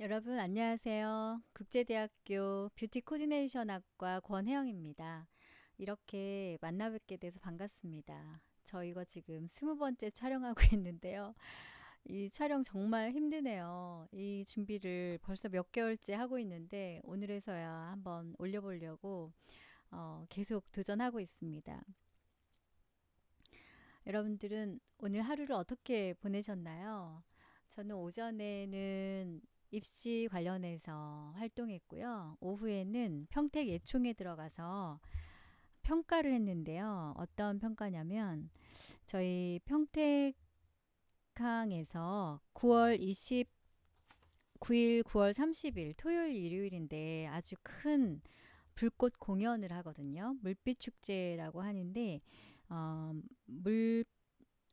여러분 안녕하세요. 국제대학교 뷰티 코디네이션 학과 권혜영입니다. 이렇게 만나 뵙게 돼서 반갑습니다. 저 이거 지금 스무 번째 촬영하고 있는데요. 이 촬영 정말 힘드네요. 이 준비를 벌써 몇 개월째 하고 있는데 오늘에서야 한번 올려보려고 어, 계속 도전하고 있습니다. 여러분들은 오늘 하루를 어떻게 보내셨나요? 저는 오전에는 입시 관련해서 활동했고요. 오후에는 평택 예총에 들어가서 평가를 했는데요. 어떤 평가냐면 저희 평택항에서 9월 29일, 9월 30일 토요일, 일요일인데 아주 큰 불꽃 공연을 하거든요. 물빛 축제라고 하는데 어, 물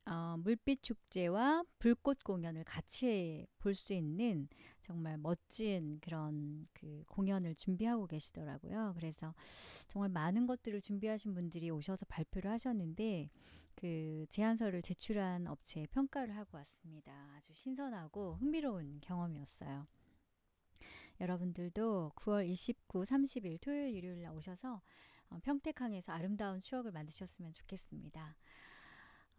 어, 물빛 축제와 불꽃 공연을 같이 볼 수 있는 정말 멋진 그런 그 공연을 준비하고 계시더라고요. 그래서 정말 많은 것들을 준비하신 분들이 오셔서 발표를 하셨는데 그 제안서를 제출한 업체에 평가를 하고 왔습니다. 아주 신선하고 흥미로운 경험이었어요. 여러분들도 9월 29, 30일 토요일, 일요일 날 오셔서 어, 평택항에서 아름다운 추억을 만드셨으면 좋겠습니다.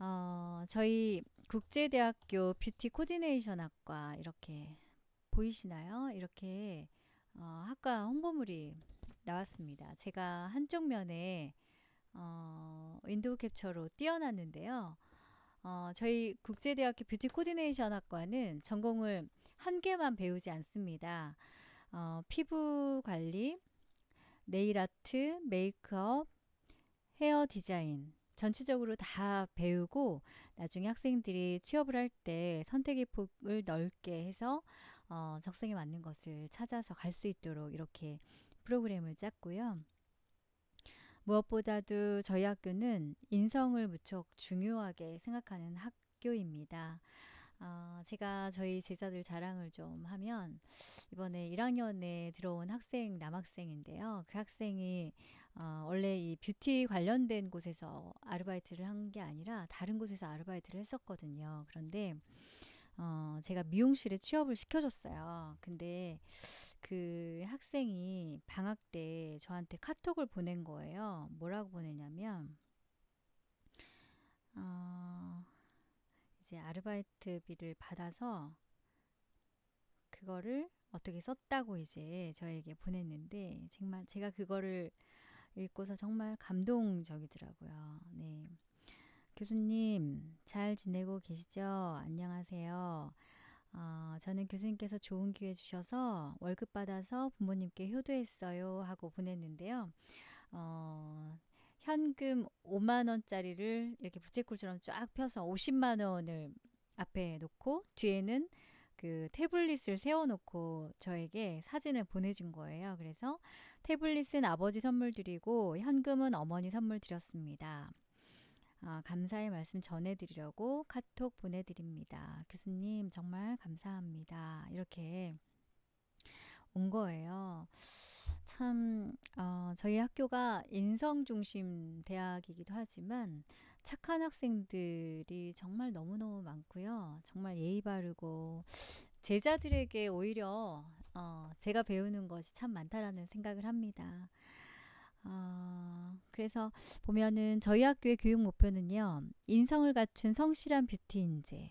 어, 저희 국제대학교 뷰티 코디네이션 학과 이렇게 보이시나요? 이렇게 어, 학과 홍보물이 나왔습니다. 제가 한쪽 면에 어, 윈도우 캡처로 띄워놨는데요. 어, 저희 국제대학교 뷰티 코디네이션 학과는 전공을 한 개만 배우지 않습니다. 어, 피부 관리, 네일 아트, 메이크업, 헤어 디자인, 전체적으로 다 배우고 나중에 학생들이 취업을 할 때 선택의 폭을 넓게 해서 어, 적성에 맞는 것을 찾아서 갈 수 있도록 이렇게 프로그램을 짰고요. 무엇보다도 저희 학교는 인성을 무척 중요하게 생각하는 학교입니다. 어, 제가 저희 제자들 자랑을 좀 하면 이번에 1학년에 들어온 학생 남학생인데요. 그 학생이 어, 원래 이 뷰티 관련된 곳에서 아르바이트를 한 게 아니라 다른 곳에서 아르바이트를 했었거든요. 그런데 어, 제가 미용실에 취업을 시켜줬어요. 근데 그 학생이 방학 때 저한테 카톡을 보낸 거예요. 뭐라고 보내냐면 어, 이제 아르바이트비를 받아서 그거를 어떻게 썼다고 이제 저에게 보냈는데 정말 제가 그거를 읽고서 정말 감동적이더라고요. 네. 교수님, 잘 지내고 계시죠? 안녕하세요. 어, 저는 교수님께서 좋은 기회 주셔서 월급 받아서 부모님께 효도했어요 하고 보냈는데요. 어, 현금 5만 원짜리를 이렇게 부채꼴처럼 쫙 펴서 50만 원을 앞에 놓고 뒤에는 그 태블릿을 세워놓고 저에게 사진을 보내준 거예요. 그래서 태블릿은 아버지 선물 드리고 현금은 어머니 선물 드렸습니다. 아, 감사의 말씀 전해드리려고 카톡 보내드립니다. 교수님 정말 감사합니다. 이렇게 온 거예요. 참, 어, 저희 학교가 인성 중심 대학이기도 하지만 착한 학생들이 정말 너무너무 많고요. 정말 예의 바르고 제자들에게 오히려 어, 제가 배우는 것이 참 많다라는 생각을 합니다. 어, 그래서 보면은 저희 학교의 교육 목표는요, 인성을 갖춘 성실한 뷰티 인재,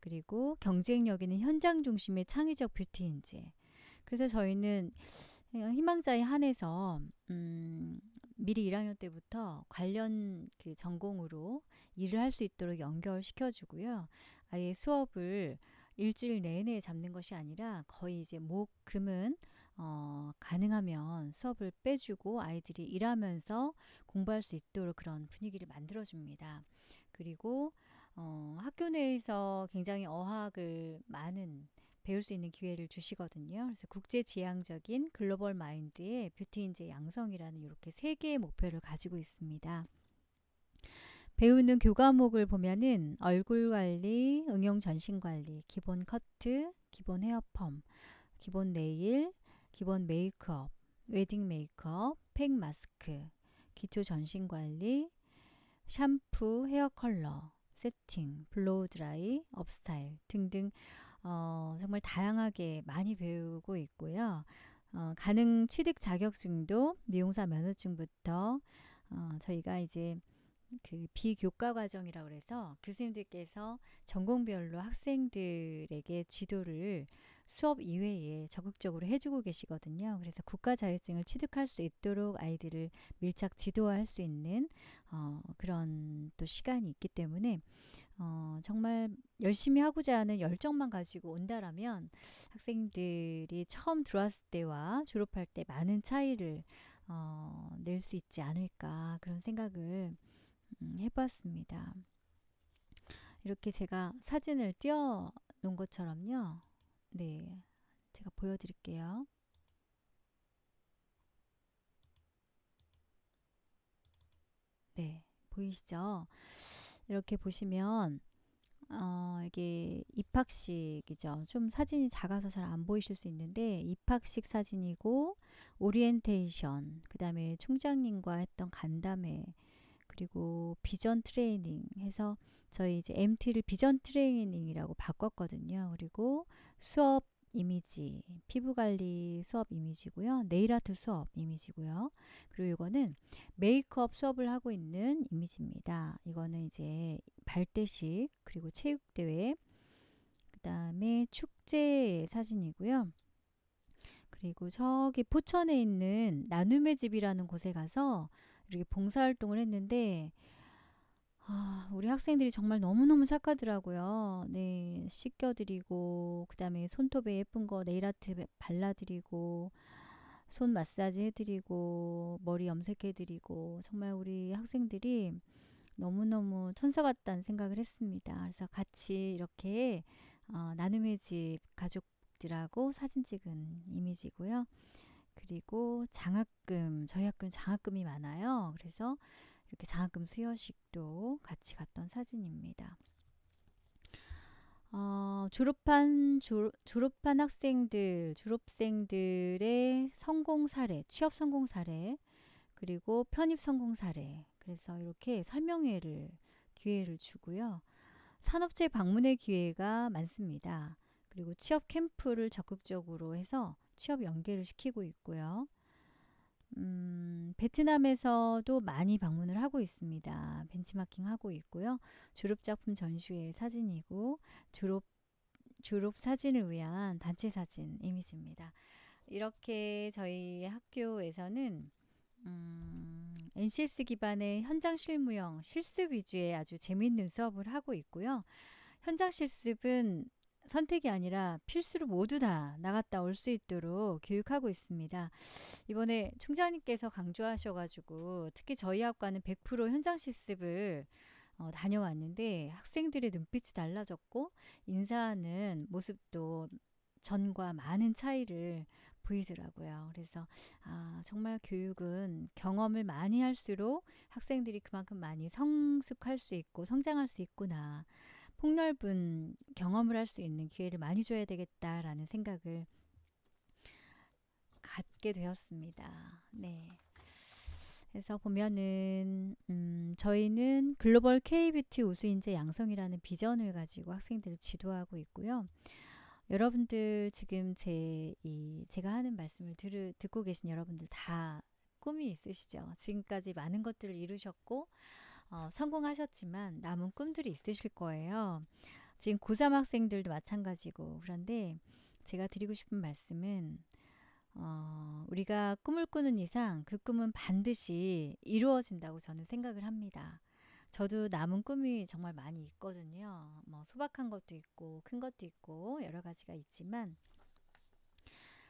그리고 경쟁력 있는 현장 중심의 창의적 뷰티 인재. 그래서 저희는 희망자에 한해서 음, 미리 1학년 때부터 관련 그 전공으로 일을 할 수 있도록 연결시켜 주고요. 아예 수업을 일주일 내내 잡는 것이 아니라 거의 이제 목, 금은 어, 가능하면 수업을 빼주고 아이들이 일하면서 공부할 수 있도록 그런 분위기를 만들어 줍니다. 그리고 어, 학교 내에서 굉장히 어학을 많은 배울 수 있는 기회를 주시거든요. 그래서 국제 지향적인 글로벌 마인드의 뷰티 인재 양성이라는 이렇게 세 개의 목표를 가지고 있습니다. 배우는 교과목을 보면은 얼굴 관리, 응용 전신 관리, 기본 커트, 기본 헤어펌, 기본 네일, 기본 메이크업, 웨딩 메이크업, 팩 마스크, 기초 전신 관리, 샴푸, 헤어 컬러, 세팅, 블로우 드라이, 업스타일 등등 어, 정말 다양하게 많이 배우고 있고요. 어, 가능 취득 자격증도 미용사 면허증부터 어, 저희가 이제 그 비교과 과정이라고 그래서 교수님들께서 전공별로 학생들에게 지도를 수업 이외에 적극적으로 해주고 계시거든요. 그래서 국가 자격증을 취득할 수 있도록 아이들을 밀착 지도할 수 있는 어, 그런 또 시간이 있기 때문에 어, 정말 열심히 하고자 하는 열정만 가지고 온다라면 학생들이 처음 들어왔을 때와 졸업할 때 많은 차이를 어, 낼 수 있지 않을까 그런 생각을 음, 해봤습니다. 이렇게 제가 사진을 띄워 놓은 것처럼요. 네, 제가 보여드릴게요. 네, 보이시죠? 이렇게 보시면 어, 이게 입학식이죠. 좀 사진이 작아서 잘 안 보이실 수 있는데 입학식 사진이고 오리엔테이션, 그 다음에 총장님과 했던 간담회, 그리고 비전 트레이닝 해서 저희 이제 MT를 비전 트레이닝이라고 바꿨거든요. 그리고 수업 이미지, 피부 관리 수업 이미지고요. 네일 아트 수업 이미지고요. 그리고 이거는 메이크업 수업을 하고 있는 이미지입니다. 이거는 이제 발대식 그리고 체육대회 그 다음에 축제 사진이고요. 그리고 저기 포천에 있는 나눔의 집이라는 곳에 가서 이렇게 봉사활동을 했는데 아, 우리 학생들이 정말 너무너무 착하더라고요. 네, 씻겨드리고, 그 다음에 손톱에 예쁜 거 네일아트 발라드리고, 손 마사지 해드리고, 머리 염색해드리고, 정말 우리 학생들이 너무너무 천사 같다는 생각을 했습니다. 그래서 같이 이렇게 어, 나눔의 집 가족들하고 사진 찍은 이미지고요. 그리고 장학금, 저희 학교는 장학금이 많아요. 그래서 이렇게 장학금 수여식도 같이 갔던 사진입니다. 어, 졸업한 조, 졸업한 학생들, 졸업생들의 성공 사례, 취업 성공 사례, 그리고 편입 성공 사례. 그래서 이렇게 설명회를 기회를 주고요. 산업체 방문의 기회가 많습니다. 그리고 취업 캠프를 적극적으로 해서 취업 연계를 시키고 있고요. 음, 베트남에서도 많이 방문을 하고 있습니다. 벤치마킹 하고 있고요. 졸업 작품 전시회 사진이고 졸업 졸업 사진을 위한 단체 사진 이미지입니다. 이렇게 저희 학교에서는 음, NCS 기반의 현장 실무형 실습 위주의 아주 재미있는 수업을 하고 있고요. 현장 실습은 선택이 아니라 필수로 모두 다 나갔다 올 수 있도록 교육하고 있습니다. 이번에 총장님께서 강조하셔가지고 특히 저희 학과는 100% 현장 실습을 어, 다녀왔는데 학생들의 눈빛이 달라졌고 인사하는 모습도 전과 많은 차이를 보이더라고요. 그래서 아, 정말 교육은 경험을 많이 할수록 학생들이 그만큼 많이 성숙할 수 있고 성장할 수 있구나. 폭넓은 경험을 할 수 있는 기회를 많이 줘야 되겠다라는 생각을 갖게 되었습니다. 네. 그래서 보면은 음, 저희는 글로벌 K-뷰티 우수인재 양성이라는 비전을 가지고 학생들을 지도하고 있고요. 여러분들 지금 제 이 제가 하는 말씀을 들, 듣고 계신 여러분들 다 꿈이 있으시죠? 지금까지 많은 것들을 이루셨고 어, 성공하셨지만 남은 꿈들이 있으실 거예요. 지금 고3 학생들도 마찬가지고 그런데 제가 드리고 싶은 말씀은 어, 우리가 꿈을 꾸는 이상 그 꿈은 반드시 이루어진다고 저는 생각을 합니다. 저도 남은 꿈이 정말 많이 있거든요. 뭐 소박한 것도 있고 큰 것도 있고 여러 가지가 있지만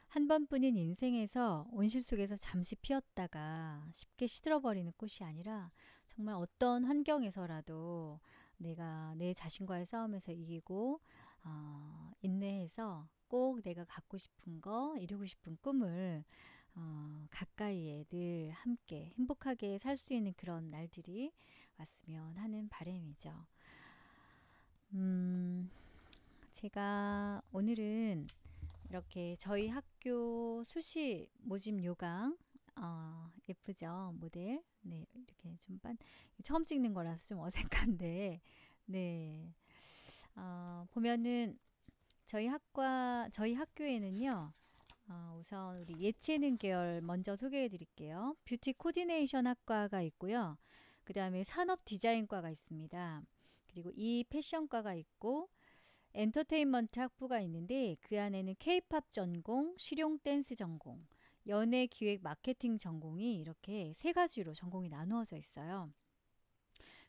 한 번뿐인 인생에서 온실 속에서 잠시 피었다가 쉽게 시들어버리는 꽃이 아니라 정말 어떤 환경에서라도 내가 내 자신과의 싸움에서 이기고 어, 인내해서 꼭 내가 갖고 싶은 거 이루고 싶은 꿈을 어, 가까이에 늘 함께 행복하게 살 수 있는 그런 날들이 왔으면 하는 바람이죠. 음, 제가 오늘은 이렇게 저희 학교 수시 모집 요강 어, 예쁘죠 모델 네 이렇게 좀 빤 처음 찍는 거라서 좀 어색한데 네 어, 보면은 저희 학과 저희 학교에는요. 어, 우선 우리 예체능 계열 먼저 소개해 드릴게요. 뷰티 코디네이션 학과가 있고요. 그 다음에 산업 디자인과가 있습니다. 그리고 이 패션과가 있고 엔터테인먼트 학부가 있는데 그 안에는 케이팝 전공, 실용 댄스 전공, 연예 기획 마케팅 전공이 이렇게 세 가지로 전공이 나누어져 있어요.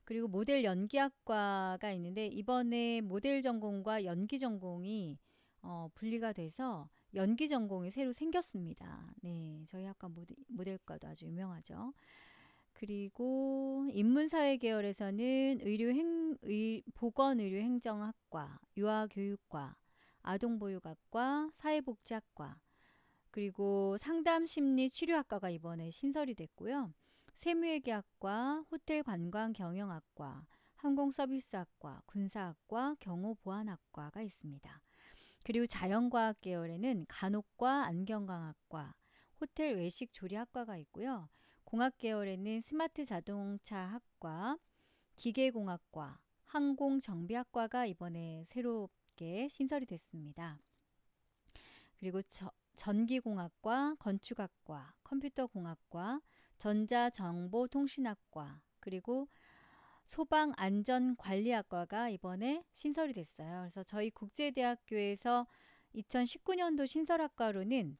그리고 모델 연기학과가 있는데 이번에 모델 전공과 연기 전공이 어, 분리가 돼서 연기 전공이 새로 생겼습니다. 네, 저희 학과 모델, 모델과도 아주 유명하죠. 그리고 인문사회 계열에서는 의료행, 의, 보건의료행정학과, 유아교육과, 아동보육학과, 사회복지학과, 그리고 상담 심리 치료학과가 이번에 신설이 됐고요. 세무회계학과, 호텔 관광 경영학과, 항공 서비스학과, 군사학과, 경호보안학과가 있습니다. 그리고 자연과학 계열에는 간혹과 안경광학과, 호텔 외식 조리학과가 있고요. 공학 계열에는 스마트 자동차 학과, 기계공학과, 항공정비학과가 이번에 새롭게 신설이 됐습니다. 그리고 저, 전기공학과, 건축학과, 컴퓨터공학과, 전자정보통신학과, 그리고 소방안전관리학과가 이번에 신설이 됐어요. 그래서 저희 국제대학교에서 2019년도 신설학과로는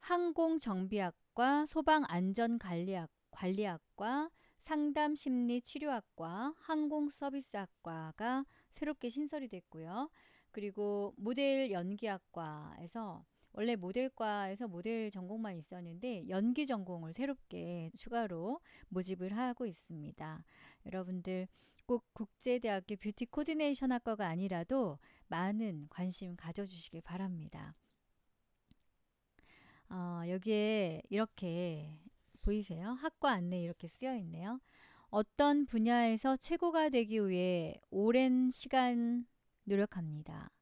항공정비학과, 소방안전관리학, 관리학과, 상담심리치료학과, 항공서비스학과가 새롭게 신설이 됐고요. 그리고 모델 연기학과에서 원래 모델과에서 모델 전공만 있었는데 연기 전공을 새롭게 추가로 모집을 하고 있습니다. 여러분들 꼭 국제대학교 뷰티 코디네이션 학과가 아니라도 많은 관심 가져주시길 바랍니다. 어, 여기에 이렇게 보이세요? 학과 안내 이렇게 쓰여 있네요. 어떤 분야에서 최고가 되기 위해 오랜 시간 노력합니다.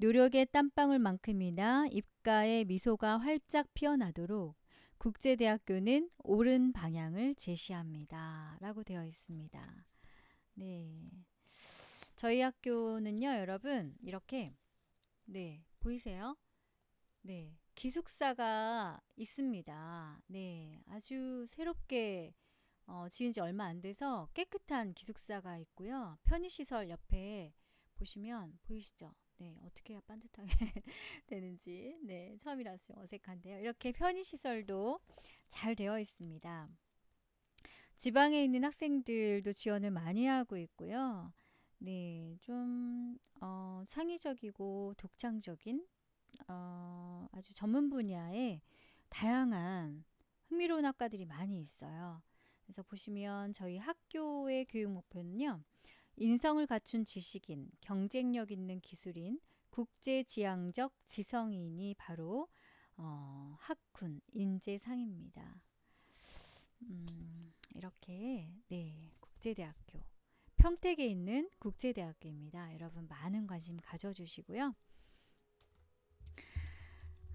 노력의 땀방울만큼이나 입가에 미소가 활짝 피어나도록 국제대학교는 옳은 방향을 제시합니다. 라고 되어 있습니다. 네. 저희 학교는요, 여러분, 이렇게, 네, 보이세요? 네, 기숙사가 있습니다. 네, 아주 새롭게 어, 지은 지 얼마 안 돼서 깨끗한 기숙사가 있고요. 편의시설 옆에 보시면 보이시죠? 네, 어떻게 해야 반듯하게 되는지 네, 처음이라서 좀 어색한데요. 이렇게 편의시설도 잘 되어 있습니다. 지방에 있는 학생들도 지원을 많이 하고 있고요. 네, 좀 어, 창의적이고 독창적인 어, 아주 전문 분야의 다양한 흥미로운 학과들이 많이 있어요. 그래서 보시면 저희 학교의 교육 목표는요. 인성을 갖춘 지식인, 경쟁력 있는 기술인, 국제지향적 지성인이 바로 어, 학군 인재상입니다. 음, 이렇게 네 국제대학교 평택에 있는 국제대학교입니다. 여러분 많은 관심 가져주시고요.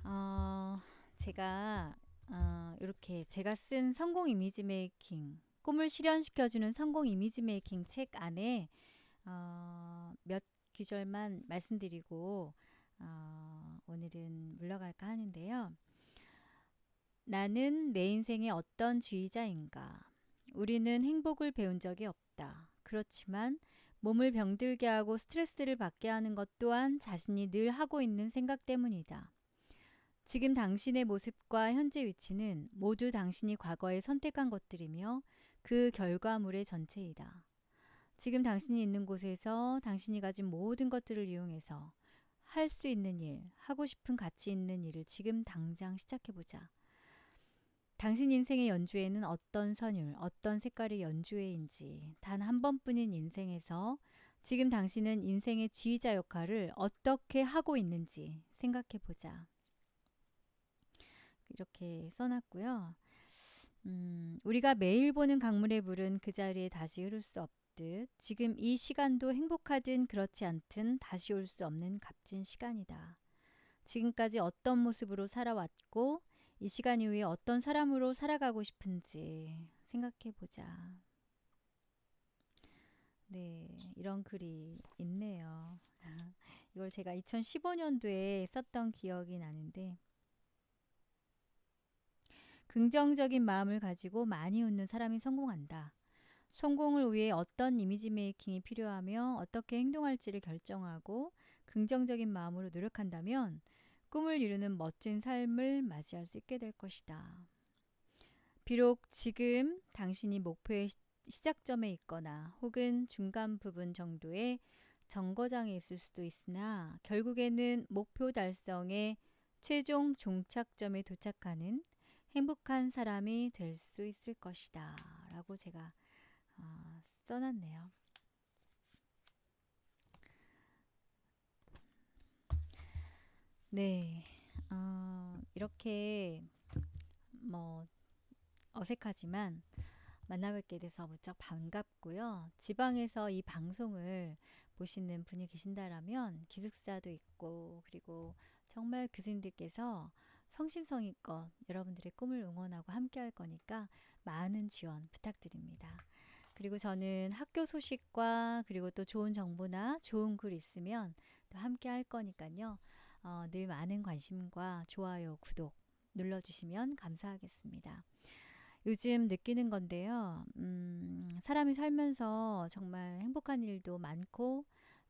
어, 제가 어, 이렇게 제가 쓴 성공 이미지 메이킹 꿈을 실현시켜주는 성공 이미지 메이킹 책 안에 어, 몇 귀절만 말씀드리고 어, 오늘은 물러갈까 하는데요. 나는 내 인생의 어떤 주의자인가? 우리는 행복을 배운 적이 없다. 그렇지만 몸을 병들게 하고 스트레스를 받게 하는 것 또한 자신이 늘 하고 있는 생각 때문이다. 지금 당신의 모습과 현재 위치는 모두 당신이 과거에 선택한 것들이며 그 결과물의 전체이다. 지금 당신이 있는 곳에서 당신이 가진 모든 것들을 이용해서 할 수 있는 일, 하고 싶은 가치 있는 일을 지금 당장 시작해보자. 당신 인생의 연주에는 어떤 선율, 어떤 색깔의 연주회인지 단 한 번뿐인 인생에서 지금 당신은 인생의 지휘자 역할을 어떻게 하고 있는지 생각해 보자. 이렇게 써놨고요. 음, 우리가 매일 보는 강물의 물은 그 자리에 다시 흐를 수 없듯 지금 이 시간도 행복하든 그렇지 않든 다시 올 수 없는 값진 시간이다. 지금까지 어떤 모습으로 살아왔고 이 시간 이후에 어떤 사람으로 살아가고 싶은지 생각해 보자. 네, 이런 글이 있네요. 이걸 제가 2015년도에 썼던 기억이 나는데 긍정적인 마음을 가지고 많이 웃는 사람이 성공한다. 성공을 위해 어떤 이미지 메이킹이 필요하며 어떻게 행동할지를 결정하고 긍정적인 마음으로 노력한다면 꿈을 이루는 멋진 삶을 맞이할 수 있게 될 것이다. 비록 지금 당신이 목표의 시작점에 있거나 혹은 중간 부분 정도의 정거장에 있을 수도 있으나 결국에는 목표 달성의 최종 종착점에 도착하는 행복한 사람이 될 수 있을 것이다. 라고 제가 어, 써놨네요. 네, 어, 이렇게 뭐 어색하지만 만나뵙게 돼서 무척 반갑고요. 지방에서 이 방송을 보시는 분이 계신다라면 기숙사도 있고 그리고 정말 교수님들께서 성심성의껏 여러분들의 꿈을 응원하고 함께 할 거니까 많은 지원 부탁드립니다. 그리고 저는 학교 소식과 그리고 또 좋은 정보나 좋은 글 있으면 또 함께 할 거니까요. 어, 늘 많은 관심과 좋아요, 구독 눌러주시면 감사하겠습니다. 요즘 느끼는 건데요. 음, 사람이 살면서 정말 행복한 일도 많고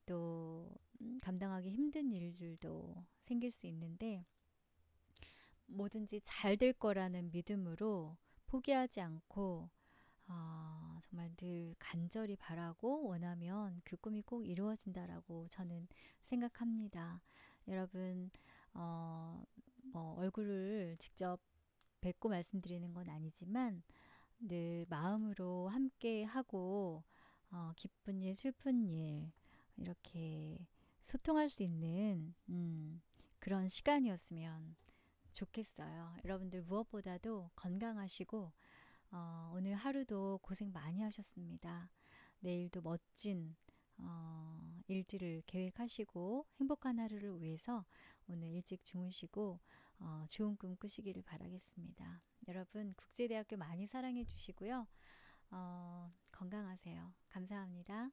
또 음, 감당하기 힘든 일들도 생길 수 있는데 뭐든지 잘 될 거라는 믿음으로 포기하지 않고 어, 정말 늘 간절히 바라고 원하면 그 꿈이 꼭 이루어진다라고 저는 생각합니다. 여러분 어, 뭐 얼굴을 직접 뵙고 말씀드리는 건 아니지만 늘 마음으로 함께 하고 어, 기쁜 일, 슬픈 일 이렇게 소통할 수 있는 음, 그런 시간이었으면 좋겠어요. 여러분들 무엇보다도 건강하시고 어, 오늘 하루도 고생 많이 하셨습니다. 내일도 멋진 어, 일들을 계획하시고 행복한 하루를 위해서 오늘 일찍 주무시고 어, 좋은 꿈 꾸시기를 바라겠습니다. 여러분 국제대학교 많이 사랑해 주시고요. 어, 건강하세요. 감사합니다.